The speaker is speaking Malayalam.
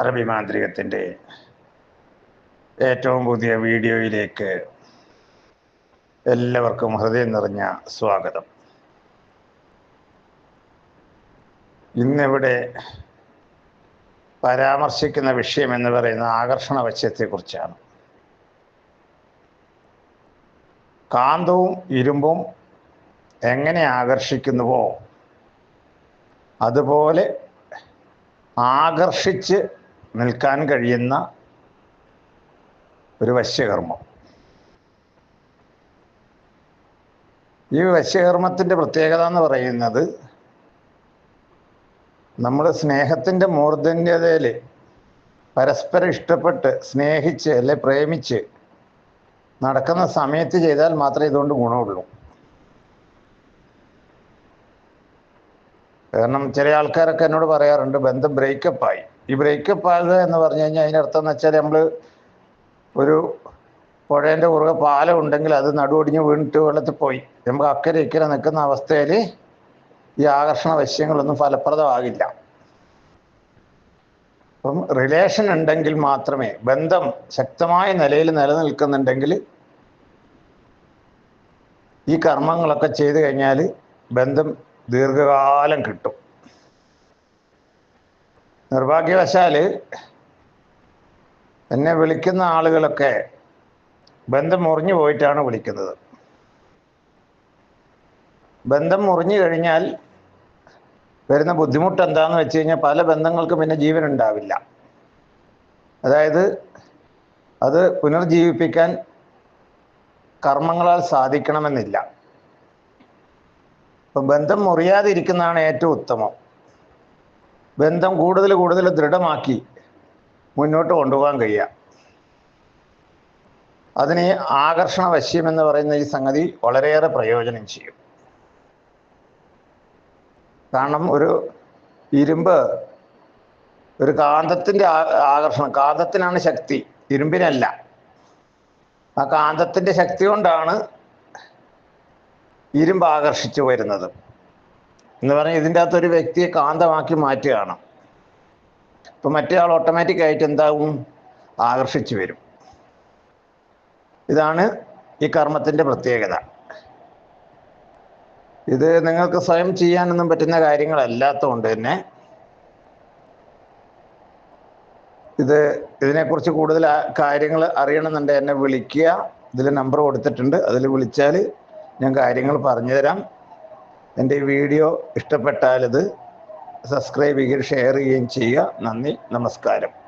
അറബി മാന്ത്രികത്തിന്റെ ഏറ്റവും പുതിയ വീഡിയോയിലേക്ക് എല്ലാവർക്കും ഹൃദയം നിറഞ്ഞ സ്വാഗതം. ഇന്നിവിടെ പരാമർശിക്കുന്ന വിഷയം എന്ന് പറയുന്ന ആകർഷണ വശ്യത്തെക്കുറിച്ചാണ്. കാന്തവും ഇരുമ്പും എങ്ങനെ ആകർഷിക്കുന്നുവോ അതുപോലെ ആകർഷിച്ച് നിൽക്കാൻ കഴിയുന്ന ഒരു വശ്യകർമ്മം. ഈ വശ്യകർമ്മത്തിന്റെ പ്രത്യേകത എന്ന് പറയുന്നത് നമ്മൾ സ്നേഹത്തിന്റെ മൂർധന്യതയിൽ പരസ്പരം ഇഷ്ടപ്പെട്ട് സ്നേഹിച്ച് അല്ലെ പ്രേമിച്ച് നടക്കുന്ന സമയത്ത് ചെയ്താൽ മാത്രമേ ഇതുകൊണ്ട് ഗുണമുള്ളൂ. കാരണം ചില ആൾക്കാരൊക്കെ എന്നോട് പറയാറുണ്ട് ബന്ധം ബ്രേക്കപ്പായി ഈ ബ്രേക്കപ്പ് ആകുക എന്ന് പറഞ്ഞു കഴിഞ്ഞാൽ അതിനർത്ഥം എന്ന് വെച്ചാൽ നമ്മൾ ഒരു പുഴേന്റെ കുറുകെ പാലം ഉണ്ടെങ്കിൽ അത് നടുവൊടിഞ്ഞ് വീണിട്ട് വെള്ളത്തിൽ പോയി. നമുക്ക് അക്കരെ ഇക്കരെ നിൽക്കുന്ന അവസ്ഥയിൽ ഈ ആകർഷണ വശ്യങ്ങളൊന്നും ഫലപ്രദമാകില്ല. അപ്പം റിലേഷൻ ഉണ്ടെങ്കിൽ മാത്രമേ ബന്ധം ശക്തമായ നിലയിൽ നിലനിൽക്കുന്നുണ്ടെങ്കിൽ ഈ കർമ്മങ്ങളൊക്കെ ചെയ്തു കഴിഞ്ഞാൽ ബന്ധം ദീർഘകാലം കിട്ടും. നിർഭാഗ്യവശാൽ എന്നെ വിളിക്കുന്ന ആളുകളൊക്കെ ബന്ധം മുറിഞ്ഞു പോയിട്ടാണ് വിളിക്കുന്നത്. ബന്ധം മുറിഞ്ഞു കഴിഞ്ഞാൽ വരുന്ന ബുദ്ധിമുട്ട് എന്താണെന്ന് വെച്ച് കഴിഞ്ഞാൽ പല ബന്ധങ്ങൾക്കും പിന്നെ ജീവൻ ഉണ്ടാവില്ല. അതായത് അത് പുനർജീവിപ്പിക്കാൻ കർമ്മങ്ങളാൽ സാധിക്കണമെന്നില്ല. അപ്പം ബന്ധം മുറിയാതിരിക്കുന്നതാണ് ഏറ്റവും ഉത്തമം. ബന്ധം കൂടുതൽ കൂടുതൽ ദൃഢമാക്കി മുന്നോട്ട് കൊണ്ടുപോകാൻ കഴിയുക അതിന് ആകർഷണ വശ്യം എന്ന് പറയുന്ന ഈ സംഗതി വളരെയേറെ പ്രയോജനം ചെയ്യും. കാരണം ഒരു ഇരുമ്പ് ഒരു കാന്തത്തിന്റെ ആകർഷണം കാന്തത്തിനാണ് ശക്തി ഇരുമ്പിനല്ല. ആ കാന്തത്തിന്റെ ശക്തി കൊണ്ടാണ് ഇരുമ്പ് ആകർഷിച്ചു വരുന്നത്. എന്ന് പറഞ്ഞാൽ ഇതിന്റെ അകത്ത് ഒരു വ്യക്തിയെ കാന്തമാക്കി മാറ്റുകയാണ്. ഇപ്പം മറ്റേ ആൾ ഓട്ടോമാറ്റിക് ആയിട്ട് എന്താവും? ആകർഷിച്ചു വരും. ഇതാണ് ഈ കർമ്മത്തിന്റെ പ്രത്യേകത. ഇത് നിങ്ങൾക്ക് സ്വയം ചെയ്യാനൊന്നും പറ്റുന്ന കാര്യങ്ങളല്ലാത്തതുകൊണ്ട് തന്നെ ഇത് ഇതിനെക്കുറിച്ച് കൂടുതൽ കാര്യങ്ങൾ അറിയണമെന്നുണ്ടെങ്കിൽ എന്നെ വിളിക്കുക. ഇതിൽ നമ്പർ കൊടുത്തിട്ടുണ്ട്. അതിൽ വിളിച്ചാൽ ഞാൻ കാര്യങ്ങൾ പറഞ്ഞു തരാം എന്റെ വീഡിയോ ഇഷ്ടപ്പെട്ടാൽ ഇത് സബ്സ്ക്രൈബ് ചെയ്യുകയും ഷെയർ ചെയ്യുകയും ചെയ്യുക. നന്ദി നമസ്കാരം.